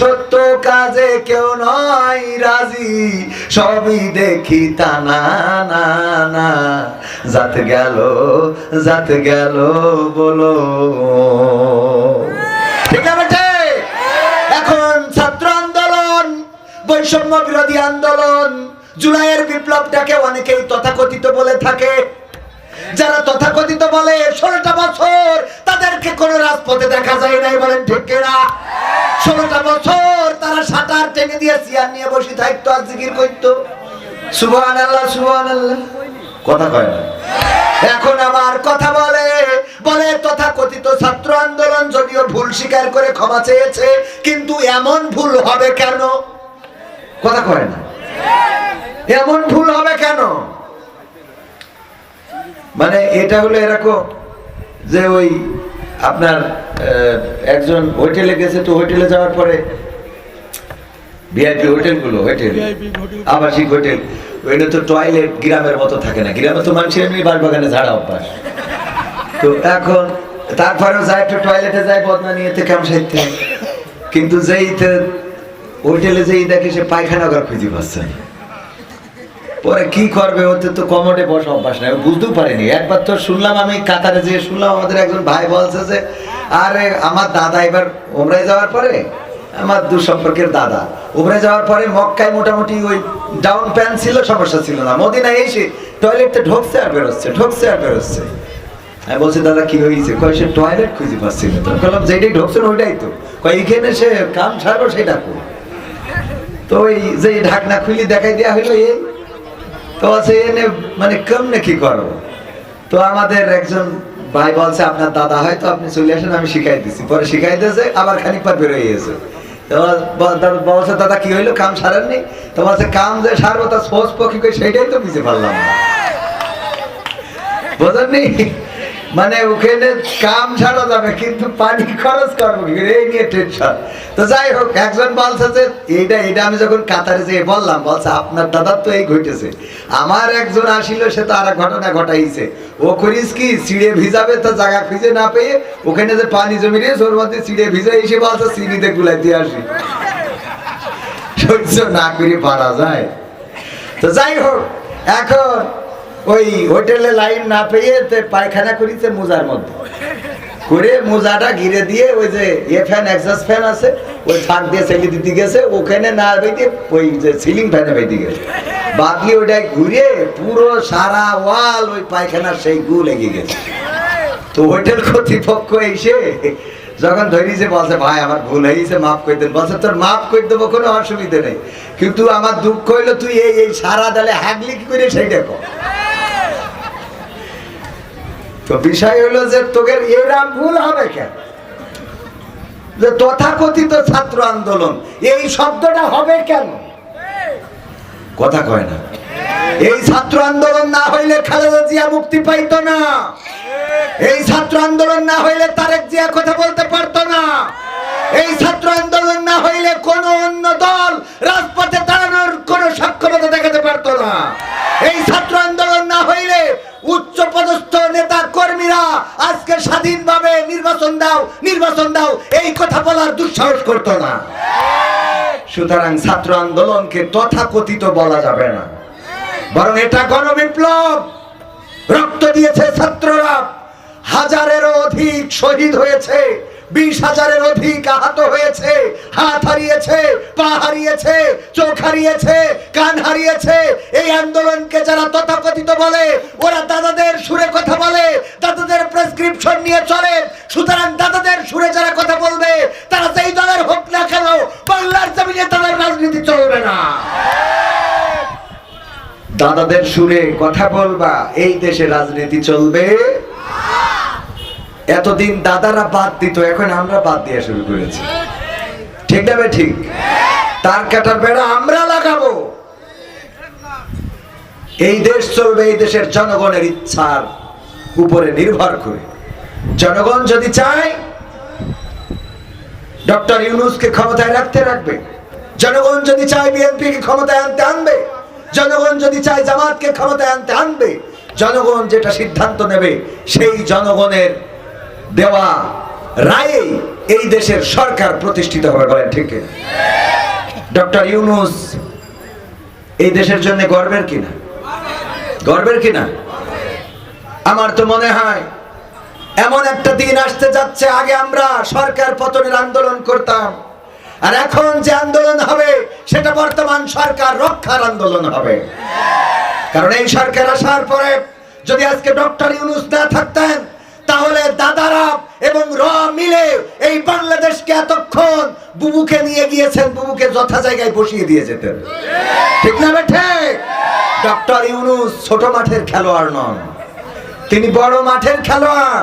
সত্য কাজে কেউ নয় রাজি। সবই দেখি তা না না জাত গেল জাত গেল, বলো। ঠিক আছে এখন ছাত্র আন্দোলন, বৈষম্য বিরোধী আন্দোলন, জুলাইয়ের বিপ্লবটাকে অনেকেই তথাকথিত বলে থাকে। যারা তথাকথিত বলে ষোলোটা বছর তাদেরকে কোনো রাজপথে দেখা যায় নাই বলেন ঠিক কিনা? ষোলোটা বছর তারা সাঁতার টেনে দিয়ে চেয়ার নিয়ে বসে থাকতো আর জিকির করতো। কথা কয় না? এখন আবার কথা বলে বলে তথাকথিত ছাত্র আন্দোলন যদিও ভুল স্বীকার করে ক্ষমা চেয়েছে, কিন্তু এমন ভুল হবে কেন? কথা কয় না? এমন ভুল মানে এটা হলো এরকম যে ওই আপনার একজন হোটেলে গেছে তো হোটেলে যাওয়ার পরে ভিআইপি হোটেলগুলো হোটেল আবাসিক হোটেল ওইটা তো টয়লেট গ্রামের মতো থাকে না। গ্রামে তো মানুষের এমনি বাগানে ঝাড়া অভ্যাস। তো এখন তারপরেও যায় একটু টয়লেটে যায় বদনা নিয়ে কাম সাইতে কিন্তু যেই হোটেলে যেই দেখে সে পায়খানা ঘর খুঁজে পাচ্ছে না। পরে কি করবে? ওতে তো কমোডে বসা অভ্যাস নাই। বুঝতেও পারিনি। একবার তো শুনলাম আমি, কাতারে যেয়ে শুনলাম, আমাদের একজন ভাই বলছে যে, আরে, আমার দাদা এবার ওমরায় যাওয়ার পরে, আমার দু সম্পর্কের দাদা। উমরায় যাওয়ার পরে মক্কায় মোটামুটি ওই ডাউন প্যান্ট ছিল, সমস্যা ছিল না। মদিনায় এসে টয়লেটে ঢোকছে আর বেরোচ্ছে, ঢোকছে আর বেরোচ্ছে। আমি বলছি, দাদা, কি হয়েছে? কয়, সে টয়লেট খুঁজে পাচ্ছিল তো বললাম, যেটাই ঢোকছেন ওইটাই তো। কয় এইখানে সে কাম ছাড়বো সেটা তো ওই যে ঢাকনা খুলি দেখাই দেওয়া হলো, এই তো আছে এনে মানে কেমনে কি করো? তো আমাদের একজন ভাই বলছে আপনার দাদা হয়তো আপনি চলে আসেন আমি শিখাই দিচ্ছি পরে শিখাই দিয়েছে আবার খানিক পর বেরোয় গেছে বলছে দাদা কি হইল? কাম সারেননি তো বলছে কাম যে সারবো তার সোজ পক্ষে সেইটাই তো বুঝতে পারলাম না। বোঝেননি? মানে ওখানে কাম ছাড়া যাবে, কিন্তু পানি খরচ করব? এই নিয়ে টেনশন তো যাই হোক, একজন বলছে যে, এইটা এটা আমি যখন কাতারে যেয়ে বললাম, বলছে, আপনার দাদার তো এই ঘটেছে। আমার একজন আসিল, সে তো আর ঘটনা ঘটাইছে। ও করিস কি চিড়ে ভিজাবে তো জায়গা খুঁজে না পেয়ে ওখানে যে পানি জমি রয়েছে ওর মধ্যে চিড়ে ভিজে এসে বলছে চিনিতে গুলাই দিয়ে আসি সহ্য না করে পারা যায়। তো যাই হোক, এখন ওই হোটেলে লাইন না পেয়ে পায়খানা করিতে মোজার মধ্যে। করে মোজাটা ঘিরে দিয়ে ওই যে এ ফ্যান এক্সাস্ট ফ্যান আছে, ওই ফাঁক দিয়ে ছেলে দিতে গেছে, ওখানে না বেঁধে ওই যে সিলিং ফ্যানে বেঁধে গেছে। বাদলি ওইটাই ঘুরে পুরো সারা ওয়াল ওই পায়খানার সেই গু লেগে গেছে। তো হোটেল কর্তৃপক্ষ এসে যখন ধরিছে, বলছে, ভাই, আমার ভুল হয়েছে, মাফ করে দেন। বলছে, তোর মাফ করে দেবো, কোনো অসুবিধা নেই। কিন্তু আমার দুঃখ হইল, তুই এই এই সারা ডালে হাগলি কি করে সেইটা কর। তো বিষয় হলো যে তোদের এরাম ভুল হবে কেন? যে তথাকথিত ছাত্র আন্দোলন, এই শব্দটা হবে কেন? কথা কয় না। এই ছাত্র আন্দোলন না হইলে খালেদা জিয়া মুক্তি পাইতো না। এই ছাত্র আন্দোলন না হইলে তারেক জিয়া কথা বলতে পারতো না। এই ছাত্র আন্দোলন না হইলে কোন অন্য দল রাজপথে দাঁড়ানোর কোন সক্ষমতা দেখাতে পারতো না। এই ছাত্র কর্মীরা আজকে স্বাধীনভাবে নির্বাচন দাও নির্বাচন দাও, এই কথা বলার দুঃসাহস করতো না। সুতরাং ছাত্র আন্দোলনকে তথাকথিত বলা যাবে না। বরং এটা গণবিপ্লব। রক্ত দিয়েছে ছাত্ররা। হাজারেরও অধিক শহীদ হয়েছে। বিশ হাজারের অধিক আহত হয়েছে। হাত হারিয়েছে, পা হারিয়েছে, চোখ হারিয়েছে, কান হারিয়েছে। এই আন্দোলনকে যারা তথাকথিত বলে, ওরা দাদাদের সুরে কথা বলে, দাদাদের প্রেসক্রিপশন নিয়ে চলে। সুতরাং দাদাদের সুরে যারা কথা বলবে, তারা যেই দলের হোক না কেন, বাংলার জমিনে তাদের রাজনীতি চলবে না। দাদাদের সুরে কথা বলবা, এই দেশে রাজনীতি চলবে। এতদিন দাদারা বাদ দিত, এখন আমরা বাদ দিয়ে শুরু করেছি। ঠিক না ঠিক? তার কাটার বেড়া আমরা লাগাবো। এই দেশ চলবে এই দেশের জনগণের ইচ্ছার উপরে নির্ভর করে। জনগণ যদি চায়, ডক্টর ইউনুসকে ক্ষমতায় রাখতে রাখবে। জনগণ যদি চায় বিএনপি কে ক্ষমতায় আনতে আনবে। জনগণ যদি চায় জামাতকে ক্ষমতায় আনতে আনবে। জনগণ যেটা সিদ্ধান্ত নেবে, সেই জনগণের দেওয়া রায়ে এই দেশের সরকার প্রতিষ্ঠিত হবে, বলেন ঠিক ডক্টর ইউনুস, এই দেশের জন্য গর্বের কিনা? গর্বের কিনা? আমার তো মনে হয়, এমন একটা দিন আসতে যাচ্ছে, আগে আমরা সরকার পতনের আন্দোলন করতাম, আর এখন যে আন্দোলন হবে, সেটা বর্তমান সরকার রক্ষার আন্দোলন হবে। কারণ এই সরকার আসার পরে যদি আজকে ডক্টর ইউনুস না থাকতেন তাহলে দাদারা এবং র মিলে এই বাংলাদেশকে এতক্ষণ বুবুকে নিয়ে গিয়েছেন, বুবুকে যথা জায়গায় বসিয়ে দিয়ে যেতেন। ঠিক না বেঠে ডক্টর ইউনুস ছোট মাঠের খেলোয়াড় নন। তিনি বড় মাঠের খেলোয়াড়।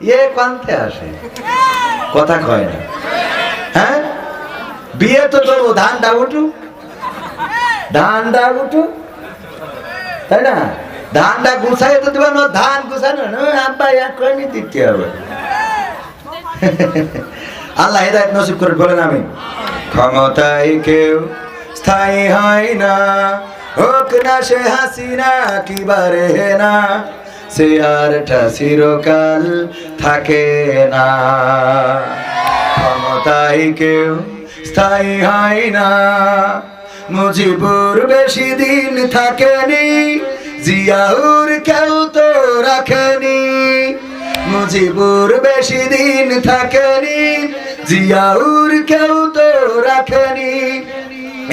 ইয়ে কান্তে আসে। কথা কয় না। হ্যাঁ? বিয়ে তো করব, ধানটা উঠু ধানটা উঠু তাই না? ধানটা গুছাই তো দেবেন ধান গুছানো না। আব্বা এখনই দিতে হবে। আল্লাহ হেদায়ত নসিব করে বলেন আমি। ক্ষমতায় কেউ স্থায়ী হয় না। হোক না সে হাসিনা, কি বারে না সে আরটা চিরকাল থাকে না। ক্ষমতায় কেউ স্থায়ী হয় না। মুজিবুর বেশি দিন থাকেনি, জিয়াউর কেউ তো রাখেনি। মুজিবুর বেশি দিন থাকেনি, জিয়াউর কেউ তো রাখেনি।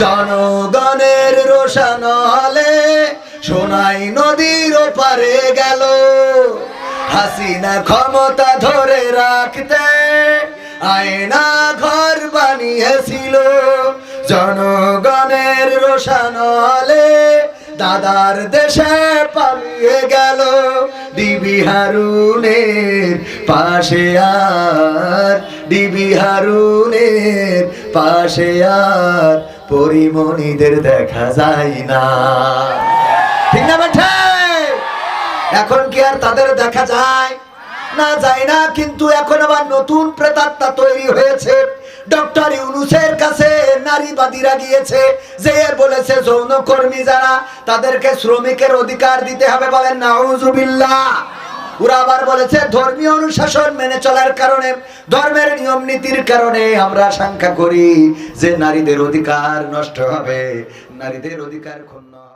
জনগণের রোশান হলে সোনাই নদীর পারে গেল। হাসিনা ক্ষমতা ধরে রাখতে আয়না ঘর বানিয়েছিল। জনগণের রোশান হলে দাদার দেশে পালিয়ে গেল। ডিবি হারুনের পাশে আর, ডিবি হারুনের পাশে আর পরিমণিদের দেখা যায় না। ঠিক না এখন কি আর তাদের দেখা যায়? না যায় না, কিন্তু এখন আবার নতুন প্রেতাত্মা তৈরি হয়েছে। ডক্টর ইউনুসের কাছে নারীবাদীরা গিয়েছে, যে বলেছে, যৌনকর্মী যারা, তাদেরকে শ্রমিকের অধিকার দিতে হবে বলেন নাউজুবিল্লাহ। ওরা আবার বলেছে, ধর্মীয় অনুশাসন মেনে চলার কারণে, ধর্মের নিয়ম নীতির কারণে আমরা আশঙ্কা করি যে নারীদের অধিকার নষ্ট হবে। নারীদের অধিকার ক্ষুণ্ণ